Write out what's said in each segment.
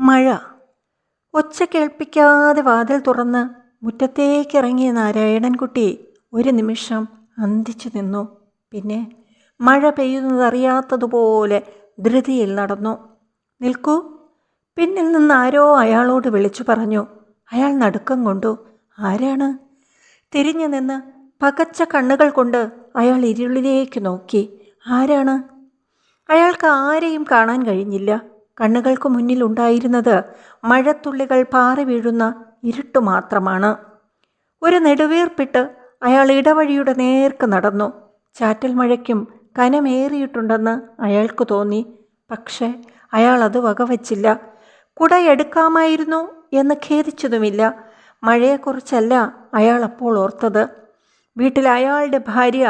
മഴ. ഒച്ച കേൾപ്പിക്കാതെ വാതിൽ തുറന്ന് മുറ്റത്തേക്കിറങ്ങിയ നാരായണൻകുട്ടി ഒരു നിമിഷം അന്തിച്ചു നിന്നു. പിന്നെ മഴ പെയ്യുന്നതറിയാത്തതുപോലെ ധൃതിയിൽ നടന്നു. നിൽക്കൂ. പിന്നിൽ നിന്ന് ആരോ അയാളോട് വിളിച്ചു പറഞ്ഞു. അയാൾ നടുക്കം കൊണ്ടു. ആരാണ്? തിരിഞ്ഞു നിന്ന് പകച്ച കണ്ണുകൾ കൊണ്ട് അയാൾ ഇരുളിലേക്ക് നോക്കി. ആരാണ്? അയാൾക്ക് ആരെയും കാണാൻ കഴിഞ്ഞില്ല. കണ്ണുകൾക്ക് മുന്നിൽ ഉണ്ടായിരുന്നത് മഴത്തുള്ളികൾ പാറി വീഴുന്ന ഇരുട്ട് മാത്രമാണ്. ഒരു നെടുവേർപ്പിട്ട് അയാൾ ഇടവഴിയുടെ നേർക്ക് നടന്നു. ചാറ്റൽ മഴയ്ക്കും കനമേറിയിട്ടുണ്ടെന്ന് അയാൾക്ക് തോന്നി. പക്ഷേ അയാൾ അത് വകവച്ചില്ല. കുട എടുക്കാമായിരുന്നു എന്ന് ഖേദിച്ചതുമില്ല. മഴയെക്കുറിച്ചല്ല അയാൾ അപ്പോൾ ഓർത്തത്. വീട്ടിൽ അയാളുടെ ഭാര്യ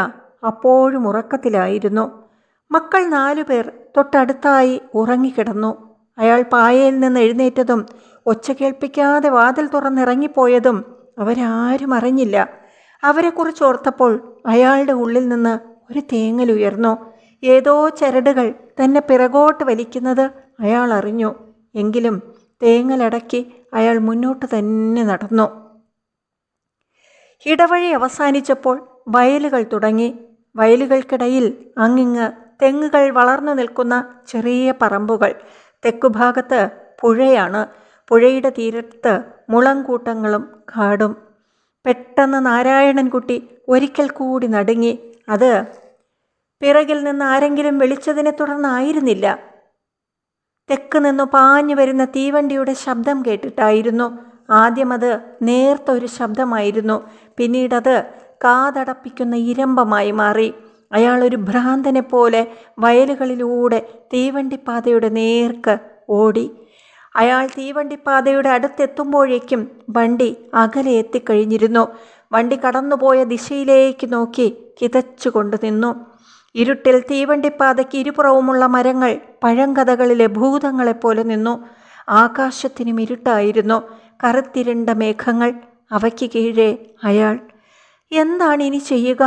അപ്പോഴും ഉറക്കത്തിലായിരുന്നു. മക്കൾ നാലുപേർ തൊട്ടടുത്തായി ഉറങ്ങിക്കിടന്നു. അയാൾ പായയിൽ നിന്ന് എഴുന്നേറ്റതും ഒച്ച കേൾപ്പിക്കാതെ വാതിൽ തുറന്നിറങ്ങിപ്പോയതും അവരാരും അറിഞ്ഞില്ല. അവരെക്കുറിച്ച് ഓർത്തപ്പോൾ അയാളുടെ ഉള്ളിൽ നിന്ന് ഒരു തേങ്ങലുയർന്നു ഏതോ ചരടുകൾ തന്നെ പിറകോട്ട് വലിക്കുന്നത് അയാൾ അറിഞ്ഞു. എങ്കിലും തേങ്ങലടക്കി അയാൾ മുന്നോട്ട് തന്നെ നടന്നു. ഇടവഴി അവസാനിച്ചപ്പോൾ വയലുകൾ തുടങ്ങി. വയലുകൾക്കിടയിൽ അങ്ങിങ്ങ് തെങ്ങുകൾ വളർന്നു നിൽക്കുന്ന ചെറിയ പറമ്പുകൾ. തെക്കുഭാഗത്ത് പുഴയാണ്. പുഴയുടെ തീരത്ത് മുളങ്കൂട്ടങ്ങളും കാടും. പെട്ടെന്ന് നാരായണൻകുട്ടി ഒരിക്കൽ കൂടി നടുങ്ങി. അത് പിറകിൽ നിന്ന് ആരെങ്കിലും വിളിച്ചതിനെ തുടർന്നായിരുന്നില്ല. തെക്ക് നിന്നു പാഞ്ഞു വരുന്ന തീവണ്ടിയുടെ ശബ്ദം കേട്ടിട്ടായിരുന്നു. ആദ്യം അത് നേർത്ത ഒരു ശബ്ദമായിരുന്നു. പിന്നീടത് കാതടപ്പിക്കുന്ന ഇരമ്പമായി മാറി. അയാൾ ഒരു ഭ്രാന്തനെ പോലെ വയലുകളിലൂടെ തീവണ്ടിപ്പാതയുടെ നേർക്ക് ഓടി. അയാൾ തീവണ്ടിപ്പാതയുടെ അടുത്തെത്തുമ്പോഴേക്കും വണ്ടി അകലെ എത്തിക്കഴിഞ്ഞിരുന്നു. വണ്ടി കടന്നുപോയ ദിശയിലേക്ക് നോക്കി കിതച്ചുകൊണ്ട് നിന്നു. ഇരുട്ടിൽ തീവണ്ടിപ്പാതയ്ക്ക് ഇരുപുറവുമുള്ള മരങ്ങൾ പഴങ്കഥകളിലെ ഭൂതങ്ങളെപ്പോലെ നിന്നു. ആകാശത്തിനും ഇരുട്ടായിരുന്നു. കറുത്തിരണ്ട മേഘങ്ങൾ അവയ്ക്ക് കീഴേ അയാൾ. എന്താണ് ഇനി ചെയ്യുക?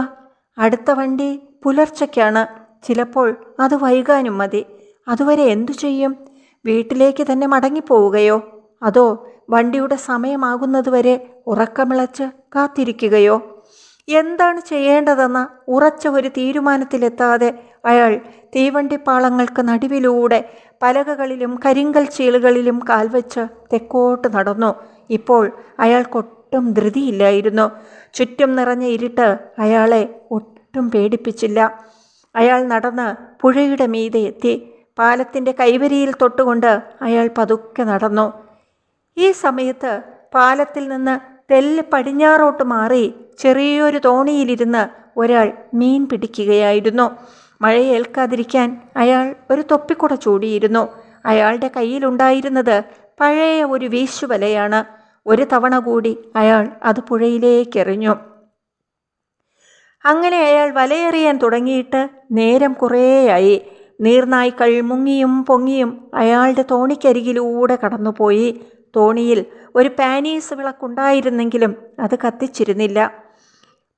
അടുത്ത വണ്ടി പുലർച്ചയ്ക്കാണ്. ചിലപ്പോൾ അത് വൈകാനും മതി. അതുവരെ എന്തു ചെയ്യും? വീട്ടിലേക്ക് തന്നെ മടങ്ങിപ്പോവുകയോ അതോ വണ്ടിയുടെ സമയമാകുന്നതുവരെ ഉറക്കമിളച്ച് കാത്തിരിക്കുകയോ? എന്താണ് ചെയ്യേണ്ടതെന്ന ഉറച്ച ഒരു തീരുമാനത്തിലെത്താതെ അയാൾ തീവണ്ടിപ്പാളങ്ങൾക്ക് നടുവിലൂടെ പലകകളിലും കരിങ്കൽ ചീളുകളിലും കാൽവെച്ച് തെക്കോട്ട് നടന്നു. ഇപ്പോൾ അയാൾക്കൊട്ടും ധൃതിയില്ലായിരുന്നു. ചുറ്റും നിറഞ്ഞ ഇരുട്ട് അയാളെ ഒട്ടും പേടിപ്പിച്ചില്ല. അയാൾ നടന്ന് പുഴയുടെ മീതെ എത്തി. പാലത്തിന്റെ കൈവരിയിൽ തൊട്ടുകൊണ്ട് അയാൾ പതുക്കെ നടന്നു. ഈ സമയത്ത് പാലത്തിൽ നിന്ന് തെല്ല് പടിഞ്ഞാറോട്ട് മാറി ചെറിയൊരു തോണിയിലിരുന്ന് ഒരാൾ മീൻ പിടിക്കുകയായിരുന്നു. മഴയേൽക്കാതിരിക്കാൻ അയാൾ ഒരു തൊപ്പിക്കുട ചൂടിയിരുന്നു. അയാളുടെ കയ്യിലുണ്ടായിരുന്നത് പഴയ ഒരു വീശുവലയാണ്. ഒരു തവണ കൂടി അയാൾ അത് പുഴയിലേക്കെറിഞ്ഞു അങ്ങനെ അയാൾ വലയെറിയാൻ തുടങ്ങിയിട്ട് നേരം കുറേയായി. നീർനായ്ക്കൾ മുങ്ങിയും പൊങ്ങിയും അയാളുടെ തോണിക്കരികിലൂടെ കടന്നുപോയി. തോണിയിൽ ഒരു പാനീസ് വിളക്കുണ്ടായിരുന്നെങ്കിലും അത് കത്തിച്ചിരുന്നില്ല.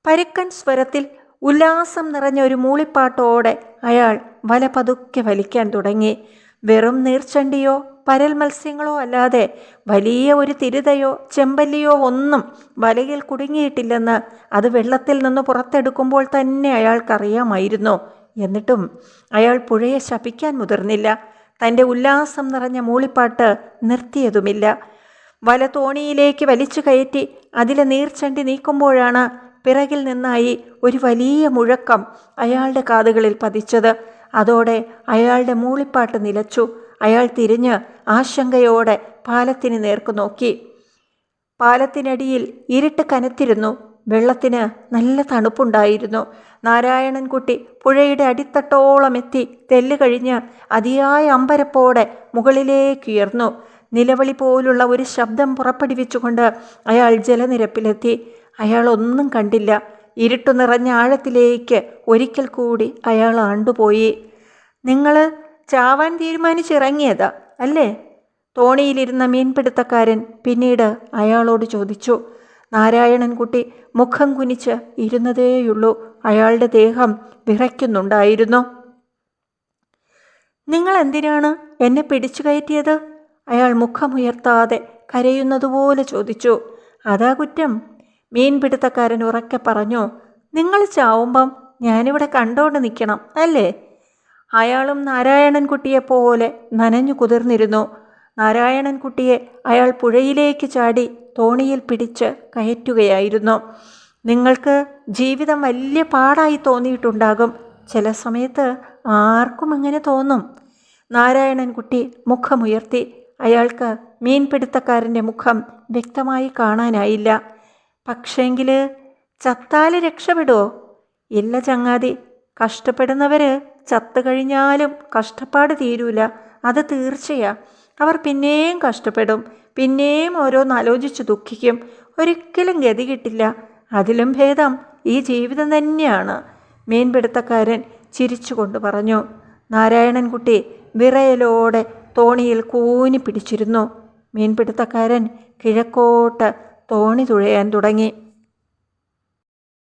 പരുക്കൻ സ്വരത്തിൽ ഉല്ലാസം നിറഞ്ഞ ഒരു മൂളിപ്പാട്ടോടെ അയാൾ വല പതുക്കെ വലിക്കാൻ തുടങ്ങി. വെറും നീർച്ചണ്ടിയോ പരൽ മത്സ്യങ്ങളോ അല്ലാതെ വലിയ ഒരു തിരുതയോ ചെമ്പല്ലിയോ ഒന്നും വലയിൽ കുടുങ്ങിയിട്ടില്ലെന്ന് അത് വെള്ളത്തിൽ നിന്ന് പുറത്തെടുക്കുമ്പോൾ തന്നെ അയാൾക്കറിയാമായിരുന്നു. എന്നിട്ടും അയാൾ പുഴയെ ശപിക്കാൻ മുതിർന്നില്ല. തന്റെ ഉല്ലാസം നിറഞ്ഞ മൂളിപ്പാട്ട് നിർത്തിയതുമില്ല. വല തോണിയിലേക്ക് വലിച്ചു കയറ്റി അതിലെ നീർച്ചണ്ടി നീക്കുമ്പോഴാണ് പിറകിൽ നിന്നായി ഒരു വലിയ മുഴക്കം അയാളുടെ കാതുകളിൽ പതിച്ചത്. അതോടെ അയാളുടെ മൂളിപ്പാട്ട് നിലച്ചു. അയാൾ തിരിഞ്ഞ് ആശങ്കയോടെ പാലത്തിന് നേർക്കു നോക്കി. പാലത്തിനടിയിൽ ഇരുട്ട് കനത്തിരുന്നു. വെള്ളത്തിന് നല്ല തണുപ്പുണ്ടായിരുന്നു. നാരായണൻകുട്ടി പുഴയുടെ അടിത്തട്ടോളം എത്തി തെല്ല് കഴിഞ്ഞ് അതിയായ അമ്പരപ്പോടെ മുകളിലേക്കുയർന്നു നിലവിളി പോലുള്ള ഒരു ശബ്ദം പുറപ്പെടുവിച്ചുകൊണ്ട് അയാൾ ജലനിരപ്പിലെത്തി. അയാൾ ഒന്നും കണ്ടില്ല. ഇരുട്ടു നിറഞ്ഞ ആഴത്തിലേക്ക് ഒരിക്കൽ കൂടി അയാൾ ആണ്ടുപോയി. നിങ്ങൾ ചാവാൻ തീരുമാനിച്ചിറങ്ങിയതാ അല്ലേ? തോണിയിലിരുന്ന മീൻപിടുത്തക്കാരൻ പിന്നീട് അയാളോട് ചോദിച്ചു നാരായണൻകുട്ടി മുഖം കുനിച്ച് ഇരുന്നതേയുള്ളൂ. അയാളുടെ ദേഹം വിറയ്ക്കുന്നുണ്ടായിരുന്നു. നിങ്ങൾ എന്തിനാണ് എന്നെ പിടിച്ചു കയറ്റിയത്? അയാൾ മുഖമുയർത്താതെ കരയുന്നതുപോലെ ചോദിച്ചു. അതാ കുറ്റം. മീൻപിടുത്തക്കാരൻ ഉറക്കെ പറഞ്ഞു നിങ്ങൾ ചാവുമ്പം ഞാനിവിടെ കണ്ടോണ്ട് നിൽക്കണം അല്ലേ? അയാളും നാരായണൻകുട്ടിയെ പോലെ നനഞ്ഞു കുതിർന്നിരുന്നു. നാരായണൻകുട്ടിയെ അയാൾ പുഴയിലേക്ക് ചാടി തോണിയിൽ പിടിച്ച് കയറ്റുകയായിരുന്നു. നിങ്ങൾക്ക് ജീവിതം വലിയ പാടായി തോന്നിയിട്ടുണ്ടാകും. ചില സമയത്ത് ആർക്കും അങ്ങനെ തോന്നും. നാരായണൻകുട്ടി മുഖമുയർത്തി. അയാൾക്ക് മീൻപിടുത്തക്കാരന്റെ മുഖം വ്യക്തമായി കാണാനായില്ല. പക്ഷേങ്കിൽ ചത്താൽ രക്ഷപ്പെടുമോ ഇല്ല ചങ്ങാതി. കഷ്ടപ്പെടുന്നവർ ചത്തു കഴിഞ്ഞാലും കഷ്ടപ്പാട് തീരൂല. അത് തീർച്ചയാ. അവർ പിന്നെയും കഷ്ടപ്പെടും. പിന്നെയും ഓരോന്ന് ആലോചിച്ച് ദുഃഖിക്കും. ഒരിക്കലും ഗതി കിട്ടില്ല. അതിലും ഭേദം ഈ ജീവിതം തന്നെയാണ്. മീൻപിടുത്തക്കാരൻ ചിരിച്ചുകൊണ്ട് പറഞ്ഞു നാരായണൻകുട്ടി വിറയലോടെ തോണിയിൽ കൂനി പിടിച്ചിരുന്നു. മീൻപിടുത്തക്കാരൻ കിഴക്കോട്ട് തോണി തുഴയാൻ തുടങ്ങി.